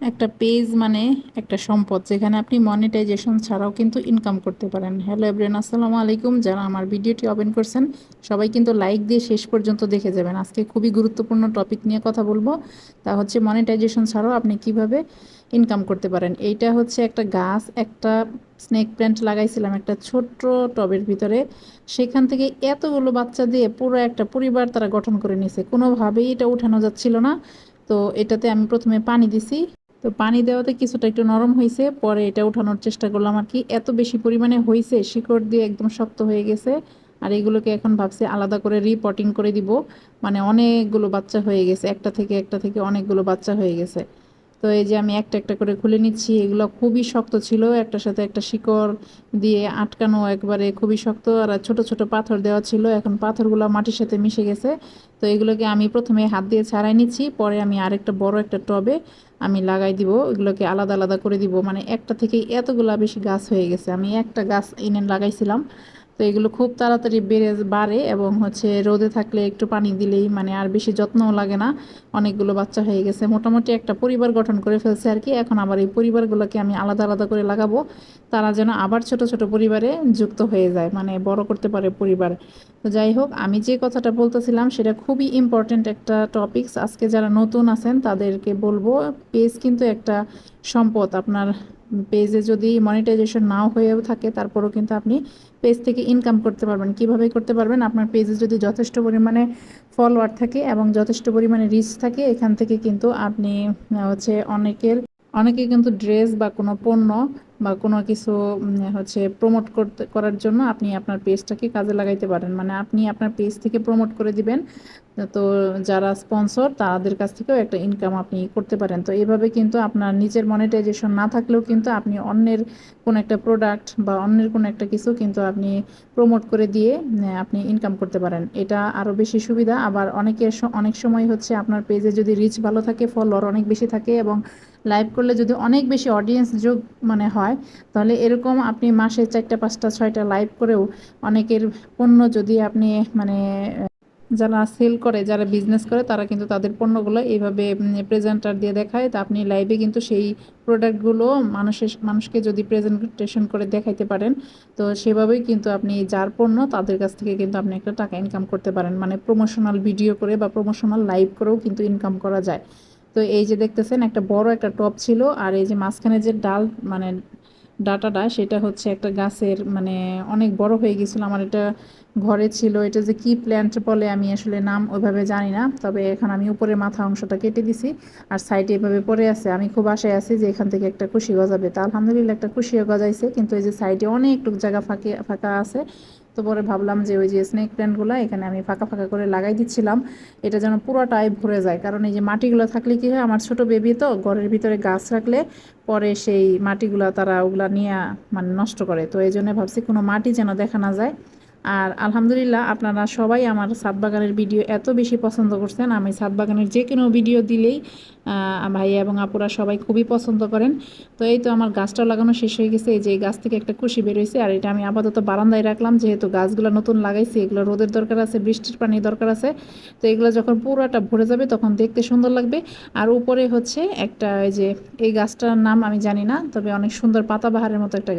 একটা পেজ মানে একটা সম্পদ যেখানে আপনি মনিটাইজেশন ছাড়াও কিন্তু ইনকাম করতে পারেন। হ্যালো এভরিয়ান আসসালামু আলাইকুম। যারা আমার ভিডিওটি ওপেন করছেন, সবাই কিন্তু লাইক দিয়ে শেষ পর্যন্ত দেখে যাবেন। আজকে খুবই গুরুত্বপূর্ণ টপিক নিয়ে কথা বলব। তা হচ্ছে মনিটাইজেশন ছাড়াও আপনি কীভাবে ইনকাম করতে পারেন। এইটা হচ্ছে একটা গাছ, একটা স্নেক প্ল্যান্ট লাগাইছিলাম, একটা ছোট্ট টবের ভিতরে। সেখান থেকে এতগুলো বাচ্চা দিয়ে পুরো একটা পরিবার তারা গঠন করে নিয়েছে কোনোভাবেই এটা উঠানো যাচ্ছিল না। তো এটাতে আমি প্রথমে পানি দিছি। তো পানি দেওয়াতে কিছুটা একটু নরম হয়েছে পরে এটা উঠানোর চেষ্টা করলাম আর কি। এত বেশি পরিমাণে হয়েছে শিকড় দিয়ে একদম শক্ত হয়ে গেছে, আর এগুলোকে এখন ভাবছি আলাদা করে রিপটিং করে দিব। মানে অনেকগুলো বাচ্চা হয়ে গেছে, একটা থেকে একটা থেকে অনেকগুলো বাচ্চা হয়ে গেছে। তো এই যে আমি একটা একটা করে খুলে নিচ্ছি, এগুলো খুবই শক্ত ছিল, একটার সাথে একটা শিকড় দিয়ে আটকানো একবারে খুবই শক্ত, আর ছোট ছোট পাথর দেওয়া ছিল, এখন পাথরগুলো মাটির সাথে মিশে গেছে। তো এগুলোকে আমি প্রথমে হাত দিয়ে ছাড়াই নিচ্ছি, পরে আমি আরেকটা বড় একটা টবে আমি লাগাই দিব, এগুলোকে আলাদা আলাদা করে দিব। মানে একটা থেকে এতগুলা বেশি গাছ হয়ে গেছে, আমি একটা গাছ এনে লাগাইছিলাম। তো এগুলো খুব তাড়াতাড়ি বেড়ে বাড়ে এবং হচ্ছে রোদে থাকলে একটু পানি দিলেই মানে আর বেশি যত্নও লাগে না। অনেকগুলো বাচ্চা হয়ে গেছে। মোটামুটি একটা পরিবার গঠন করে ফেলছে আর কি এখন আবার এই পরিবারগুলোকে আমি আলাদা আলাদা করে লাগাবো। তারা যেন আবার ছোট ছোট পরিবারে যুক্ত হয়ে যায় মানে বড় করতে পারে পরিবার। তো যাই হোক, আমি যে কথাটা বলতেছিলাম সেটা খুবই ইম্পর্ট্যান্ট একটা টপিকস আজকে যারা নতুন আছেন তাদেরকে বলব, পেজ কিন্তু একটা সম্পদ। আপনার পেজে যদি মনিটাইজেশন নাও হয়েও থাকে, তারপরও কিন্তু আপনি পেজ থেকে ইনকাম করতে পারবেন। কীভাবে করতে পারবেন? আপনার পেজে যদি যথেষ্ট পরিমাণে ফলোয়ার থাকে এবং যথেষ্ট পরিমাণে রিচ থাকে, এখান থেকে কিন্তু আপনি হচ্ছে অনেকের, অনেকে কিন্তু ড্রেস বা কোনো পণ্য বা কোনো কিছু হচ্ছে প্রমোট করতে, করার জন্য আপনি আপনার পেজটাকে কাজে লাগাইতে পারেন। মানে আপনি আপনার পেজ থেকে প্রমোট করে দিবেন, তো যারা স্পন্সর তাদের কাছ থেকেও একটা ইনকাম আপনি করতে পারেন। তো এভাবে কিন্তু আপনার নিজের মনিটাইজেশন না থাকলেও কিন্তু আপনি অন্যের কোনো একটা প্রোডাক্ট বা অন্যের কোনো একটা কিছু কিন্তু আপনি প্রমোট করে দিয়ে আপনি ইনকাম করতে পারেন। এটা আরও বেশি সুবিধা। আবার অনেকের অনেক সময় হচ্ছে আপনার পেজে যদি রিচ ভালো থাকে ফলোয়ার অনেক বেশি থাকে এবং লাইভ করলে যদি অনেক বেশি অডিয়েন্স যোগ মানে হয় তাহলে এরকম আপনি মাসে চারটা, পাঁচটা, ছয়টা লাইভ করেও অনেকের পণ্য যদি আপনি মানে যারা সেল করে, যারা বিজনেস করে, তারা কিন্তু তাদের পণ্যগুলো এইভাবে প্রেজেন্টার দিয়ে দেখায়। তা আপনি লাইভে কিন্তু সেই প্রোডাক্টগুলো মানুষের মানুষকে যদি প্রেজেন্টেশন করে দেখাইতে পারেন, তো সেভাবেই কিন্তু আপনি যার পণ্য, তাদের কাছ থেকে কিন্তু আপনি একটা টাকা ইনকাম করতে পারেন। মানে প্রমোশনাল ভিডিও করে বা প্রমোশনাল লাইভ করেও কিন্তু ইনকাম করা যায়। তো এই যে দেখতেছেন, একটা বড় একটা টপ ছিল, আর এই যে মাঝখানে যে ডাল মানে ডাটাটা সেটা হচ্ছে একটা গাছের মানে অনেক বড় হয়ে গেছিল। আমার এটা ঘরে ছিল, এটা যে কি প্ল্যান্ট বলে আমি আসলে নাম ওইভাবে জানি না। তবে এখন আমি উপরে মাথা অংশটা কেটে দিছি আর সাইডে এভাবে পড়ে আছে। আমি খুব আশায় আছি যে এখান থেকে একটা খুশি গজাবে। তা আলহামদুলিল্লাহ একটা খুশিও গজাইছে, কিন্তু এই যে সাইডে অনেকটুক জায়গা ফাঁকে, ফাঁকা আছে। তো পরে ভাবলাম যে ওই যে স্নেক প্ল্যান্টগুলো এখানে আমি ফাঁকা ফাঁকা করে লাগাই দিচ্ছিলাম। এটা যেন পুরোটাই ভরে যায়। কারণ এই যে মাটিগুলো থাকলে কী হয়, আমার ছোট বেবি তো, ঘরের ভিতরে গাছ রাখলে পরে সেই মাটিগুলো তারা ওগুলা নিয়ে মানে নষ্ট করে। তো এই জন্য ভাবছি কোনো মাটি যেন দেখা না যায়। আর আলহামদুলিল্লাহ আপনারা সবাই আমার সাত বাগানের ভিডিও এত বেশি পছন্দ করছেন। আমি সাত বাগানের যে কোনো ভিডিও দিলেই ভাই এবং আপুরা সবাই খুবই পছন্দ করেন। তো এই তো আমার গাছটাও লাগানো শেষ হয়ে গেছে। এই যে গাছ থেকে একটা খুশি বেরোয়েছে আর এটা আমি আপাতত বারান্দায় রাখলাম। যেহেতু গাছগুলো নতুন লাগাইছি, এগুলো রোদের দরকার আছে, বৃষ্টির পানির দরকার আছে। তো এগুলো যখন পুরোটা ভরে যাবে তখন দেখতে সুন্দর লাগবে। আর উপরে হচ্ছে একটা এই যে, এই গাছটার নাম আমি জানি না, তবে অনেক সুন্দর পাতাবাহারের মতো একটা গাছ।